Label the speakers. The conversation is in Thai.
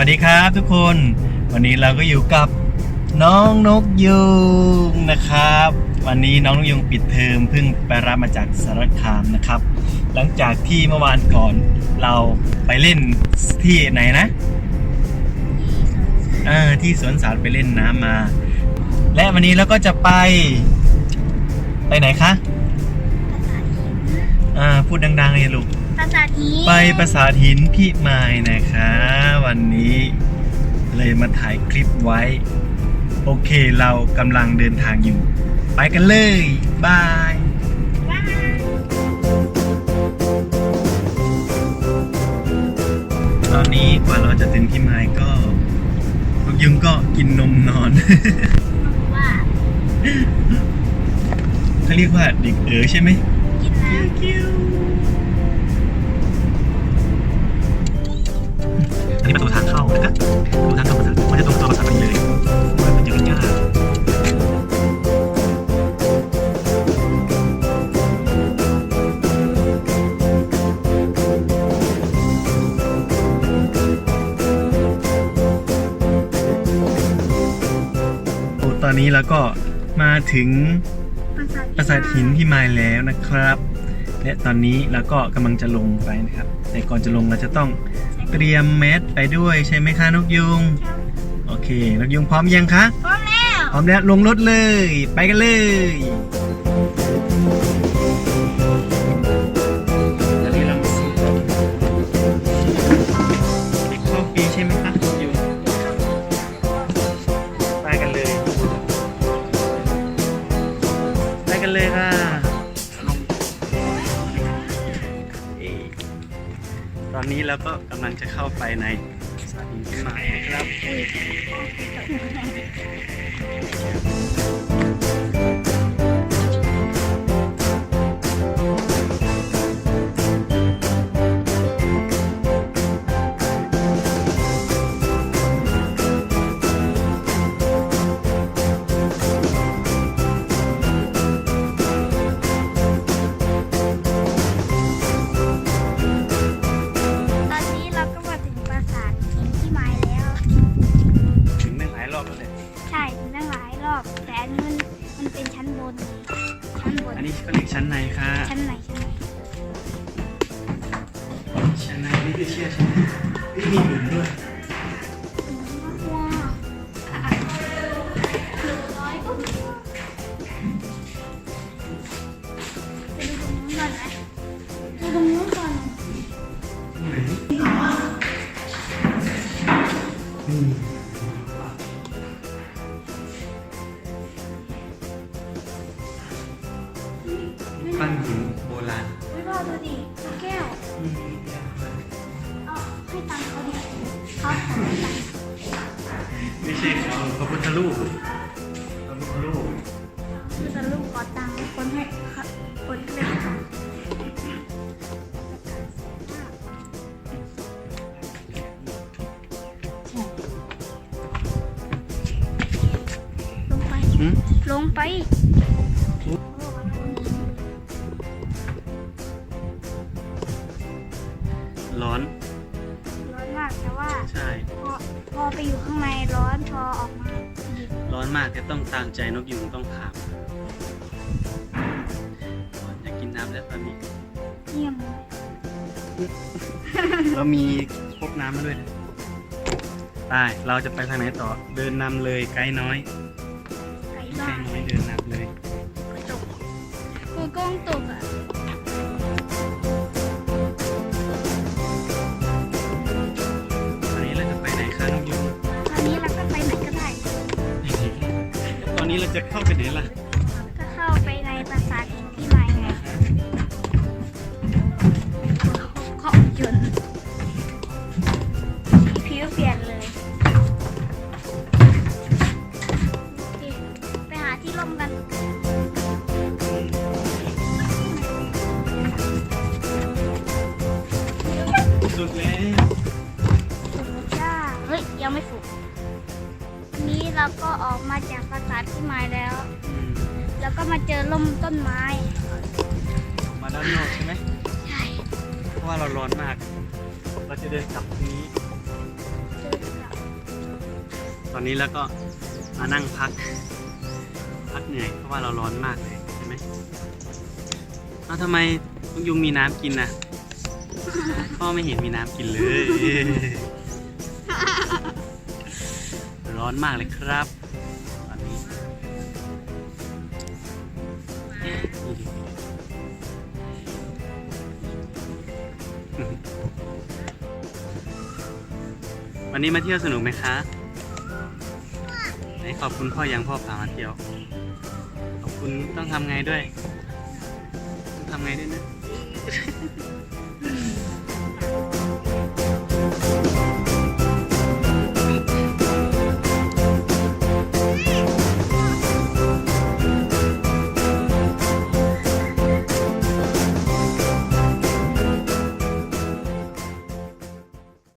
Speaker 1: วัสดีครับทุกคน วันนี้เราก็อยู่กับน้องนกยุงนะครับ วันนี้น้องนกยุงปิดเทอมเพิ่งไปรับมาจากสารคามนะครับ หลังจากที่เมื่อวานก่อนเราไปเล่นที่ไหนนะเออที่สวนสาธารณไปเล่นน้ำมา และวันนี้เราก็จะไปไปไหนคะอ่าพูดดังๆเลยลูก
Speaker 2: ภาษาที
Speaker 1: ไปปราสาทหินพี่ไม้นะคะ วันนี้เลยมาถ่ายคลิปไว้ โอเคเรากำลังเดินทางอยู่ ไปกันเลย บายตอนนี้กว่าเราจะถึงพี่ไม้ก็ลูกยุงก็กินนมนอน
Speaker 2: ว่า
Speaker 1: เขาเรียกว่าเด็กเอ๋อใช่ไหม
Speaker 2: กินน้
Speaker 1: อัน อ้ตอนนี้เราก็มาถึงำปราสาทหินพี่ไม้แล้วนะครับ และตอนนี้เราก็กำลังจะลงไปนะครับ แต่ก่อนจะลงเราจะต้องเตรียมแมสไปด้วยใช่ไหมคะนกยุง โอเคนกยุงพร้อมยังคะ
Speaker 2: พร้อมแล้ว
Speaker 1: พร้อมแล้วลงรถเลย ไปกันเลย กันเลยค่ะตอนนี้เราก็กำลังจะเข้าไปในสถานีที่หมายนะครับ
Speaker 2: ชั้นบนชั้นบน
Speaker 1: อันนี้ก็เรียกชั้นในค่ะ
Speaker 2: ชั้นไหนชั้นไหน
Speaker 1: ชั้นในนี่คือเชื่อชั้นในนี่มีหลุมด้วย
Speaker 2: ว้าวหนึ่งร้อยก็มี ดูดิดูแก้วเอาให้ตังค์เขาดิเขาขอตังค์
Speaker 1: ไม่ใช่เขาพระพุทธรูปพระพุทธรูป
Speaker 2: คือจะลูกขอตังค์คนให้เขาคนให้เขาลงไป
Speaker 1: หืม
Speaker 2: ลงไป
Speaker 1: อ
Speaker 2: พอไปอยู่ข้างในร้อนพอออกมาหยิบ
Speaker 1: ร้อนมากแต่ต้องตามใจนกยุงต้องผ่านอยากกินน้ำแล้วตอนนี้
Speaker 2: เยี่ยมเลย
Speaker 1: เรามีพกน้ำมาด้วยนะไปเราจะไปทางไหนต่อ เดินนำเลยไกด์น้อย
Speaker 2: ไก่
Speaker 1: ไก
Speaker 2: บ้า
Speaker 1: ด์น้อยเดินนำเลย
Speaker 2: ตกคือกล้องตกอะ
Speaker 1: นนี้เราจะ
Speaker 2: เข้า
Speaker 1: ไปไหนล่ะ
Speaker 2: ก็เข้าไปในปราสาทหินที่ไม้ไงเขาจนสีผิวเปลี่ยนเลยโอเคไปหาที่ร่มกัน
Speaker 1: สุดแล้ว
Speaker 2: สุดจ้า เฮ้ย ยังไม่สุก เราก็ออกมาจากปราสาทที่ไม้แล้ว
Speaker 1: อืม
Speaker 2: แล้วก็มาเจอร่มต้นไม้
Speaker 1: มาด้านนอกใช่ไหม
Speaker 2: ใช่
Speaker 1: เพราะว่าเราร้อนมาก เราจะเดินกลับตรงนี้
Speaker 2: เจอ
Speaker 1: อนนี้แล้วก็มานั่งพัก พักเหนื่อยเพราะว่าเราร้อนมากเลยใช่ไหมเอ้าทำไมน้องยุงมีน้ำกินนะพ่อไม่เห็นมีน้ำกินเลยร้ อนมากเลยครับตอนนี้วันนี้มาเที่ยวสนุกไหมคะไหนขอบคุณพ่อยังพ่อพามาเที่ยว ขอบคุณต้องทำไงด้วย ต้องทำไงด้วยนะ